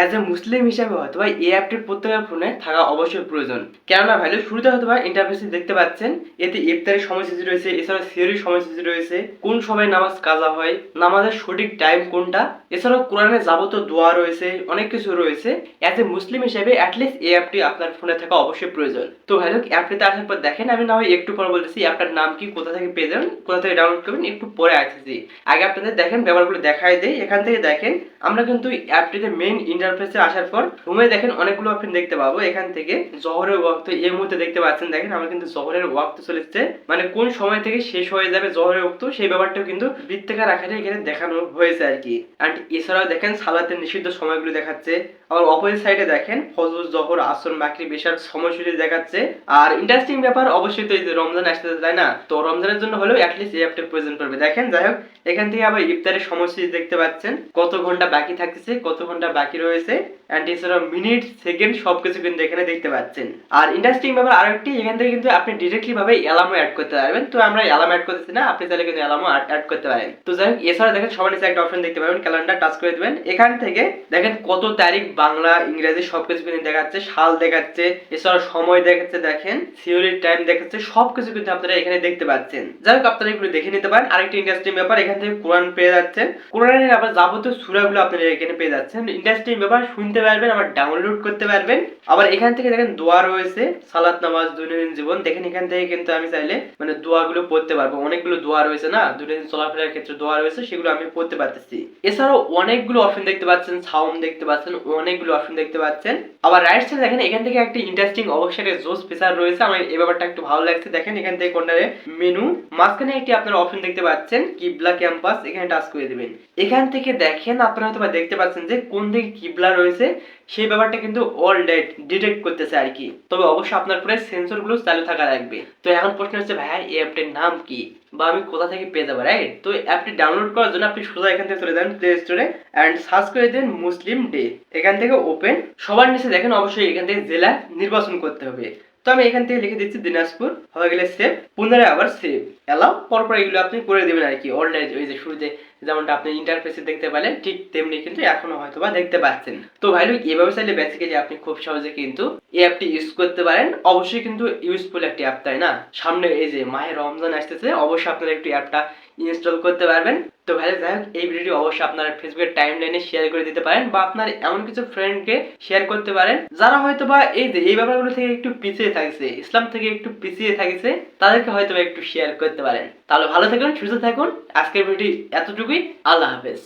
As a মুসলিম হিসাবে হয়তো বা এই অ্যাপটি প্রত্যেকের ফোনে থাকা অবশ্যই প্রয়োজন। কেননা ভ্যালু শুরুতে হয়তো বা ইন্টারফেসে দেখতে পাচ্ছেন, এতে ইফতারের সময়সূচি রয়েছে এছাড়া সিওরির সময়সূচি রয়েছে, কোন সময় নামাজ কাজা হয়, নামাজের সঠিক টাইম কোনটা, এছাড়াও কোরআনের যাবতীয় দোয়া রয়েছে, অনেক কিছু রয়েছে। অ্যাজ এ মুসলিম হিসেবে অ্যাটলিস্ট এই অ্যাপটি আপনার ফোনে থাকা অবশ্যই প্রয়োজন। তো ভ্যালু অ্যাপটিতে আসার পর দেখেন, আমি না হয় একটু পর বলতেছি অ্যাপটার নাম কি, কোথা থেকে পেয়ে যাবেন, কোথা থেকে ডাউনলোড করবেন, একটু পরে আসতেছি। আগে আপনাদের দেখেন, ব্যাপারগুলো দেখাই দেয় এখান থেকে দেখেন, আমরা কিন্তু অ্যাপটিতে মেইন ইন্টারফেসে আসার পর রুমে দেখেন অনেকগুলো অপশন দেখতে পাবো। এখান থেকে জহরের ওয়াক্ত এই মুহূর্তে দেখতে পাচ্ছেন। দেখেন, আমরা কিন্তু জহরের ওয়াক্ত চলেছে মানে কোন সময় থেকে শেষ হয়ে যাবে জহরের ওয়াক্ত, সেই ব্যাপারটাও কিন্তু বৃত্তাকার আকারে এখানে দেখানো হয়েছে আর কি। অ্যান্ড এছাড়াও দেখেন, সালাতের নিষিদ্ধ সময়গুলো দেখাচ্ছে। আবার অপোজিট সাইডে দেখেন, ফজর, জহর, আসর মাকরি বেশার সময়সূচি দেখাচ্ছে। আর ইন্টারেস্টিং ব্যাপার অবশ্যই তো এই যে রমজান আসতে তাই না? তো রমজানের জন্য হলেও অ্যাটলিস্ট এই অ্যাপটির প্রয়োজন পড়বে দেখেন, যাই হোক, এখান থেকে আবার ইফতারের সময়সূচি দেখতে পাচ্ছেন। কত ঘণ্টা বাকি থাকতেছে, কত ঘণ্টা বাকি রয়েছে অ্যান্ড এছাড়াও মিনিট সেকেন্ড সবকিছু কিন্তু এখানে দেখতে পাচ্ছেন। আর ইন্টারেস্টিং ব্যাপার আরেকটি, এখান থেকে কিন্তু আপনি ডিরেক্টলি ভাবে অ্যালামও অ্যাড করতে পারবেন। তো আমরা অ্যালাম অ্যাড করতেছি না, আপনি তাহলে কিন্তু অ্যালামও অ্যাড করতে পারেন। তো যাই হোক এছাড়া দেখেন, সবার নিচে একটা অপশন দেখতে পাবেন ক্যালেন্ডার টাচ করে দেবেন। এখান থেকে দেখেন কত তারিখ, বাংলা, ইংরেজি সবকিছু কিন্তু দেখাচ্ছে, সাল দেখাচ্ছে এছাড়া সময় দেখাচ্ছে, দেখেন থিওরির টাইম দেখাচ্ছে, সবকিছু কিন্তু আপনারা এখানে দেখতে পাচ্ছেন। যাই হোক, আপনারা এগুলো দেখে নিতে পারেন। আরেকটি ইন্টারেস্টিং ব্যাপার, এখান থেকে কোরআন পেয়ে যাচ্ছেন। কোরআনের আবার যাবতীয় সুরাগুলো আপনারা এখানে পেয়ে যাচ্ছেন। ইন্টারেস্টিং ব্যাপার, শুনতে পারবেন, আবার ডাউনলোড করতে পারবেন। আবার এখান থেকে দেখেন দোয়া রয়েছে, সালাত নামাজ, দৈনন্দিন জীবন। দেখেন এখান থেকে কিন্তু আমি চাইলে মানে দোয়াগুলো পড়তে পারব। অনেকগুলো দোয়া রয়েছে না? দৈনন্দিন চলাফেরার ক্ষেত্রে দোয়া রয়েছে, সেগুলো আমি পড়তে পারতেছি। এছাড়াও অনেকগুলো অপশন দেখতে পাচ্ছেন সাউন্ড দেখতে পাচ্ছেন, অনেকগুলো অপশন দেখতে পাচ্ছেন। আবার রাইট সাইডে দেখেন, এখান থেকে একটা ইন্টারেস্টিং অবশ্যই জোস ফিচার রয়েছে। আমার এই ব্যাপারটা একটু ভালো লাগছে। দেখেন এখান থেকে কোনটারে মেনু মাঝখানে একটি আপনারা অপশন দেখতে পাচ্ছেন, কিবলা ক্যাম্পাস এখানে টাচ করে দিবেন। এখান থেকে দেখেন, আপনারা হয়তো দেখতে পাচ্ছেন যে কোন দিকে কিবলা রয়েছে, সেই ব্যাপারটা কিন্তু অল ডেট ডিটেক্ট করতেছে আর কি। তবে অবশ্যই আপনার ফোনে সেন্সরগুলো চালু থাকা লাগবে। তো এখন প্রশ্ন হচ্ছে ভাই এই অ্যাপটির নাম কি? বা আমি কোথা থেকে পেয়ে যাব রাইট তো অ্যাপটি ডাউনলোড করার জন্য আপনি সোজা এখান থেকে চলে যাবেন প্লে স্টোরে অ্যান্ড সার্চ করে দেন মুসলিম ডে এখান থেকে ওপেন সবার নিচে দেখেন অবশ্যই এখান থেকে জেলা নির্বাচন করতে হবে। তো আমি এখান থেকে লিখে দিচ্ছি দিনাজপুর, হয়ে গেলে সেভ পুনরায় আবার সেভ এলাও পরপর এগুলো আপনি করে দেবেন আর কি অলরেডি ওই যে শুরুতে যেমনটা আপনি ইন্টারফেসে দেখতে পেলেন, ঠিক তেমনি কিন্তু এখনও হয়তো বা দেখতে পাচ্ছেন। তো ভাই লোক এভাবে চাইলে বেসিক্যালি আপনি খুব সহজে কিন্তু এই অ্যাপটি ইউজ করতে পারেন। অবশ্যই কিন্তু ইউজফুল একটি অ্যাপ তাই না? সামনে এই যে মাহে রমজান আসতেছে, অবশ্যই আপনারা একটু অ্যাপটা ইনস্টল করতে পারবেন। তো ভাই যাই হোক, এই ভিডিওটি অবশ্যই আপনারা ফেসবুকের টাইম লাইনে শেয়ার করে দিতে পারেন বা আপনার এমন কিছু ফ্রেন্ডকে শেয়ার করতে পারেন, যারা হয়তো বা এই যে এই ব্যাপারগুলো থেকে একটু পিছিয়ে থাকছে, ইসলাম থেকে একটু পিছিয়ে থাকছে, তাদেরকে হয়তো একটু শেয়ার করতে পারেন। তাহলে ভালো থাকুন, সুস্থ থাকুন। আজকের ভিডিওটি এতটুকুই আল্লাহ হাফেজ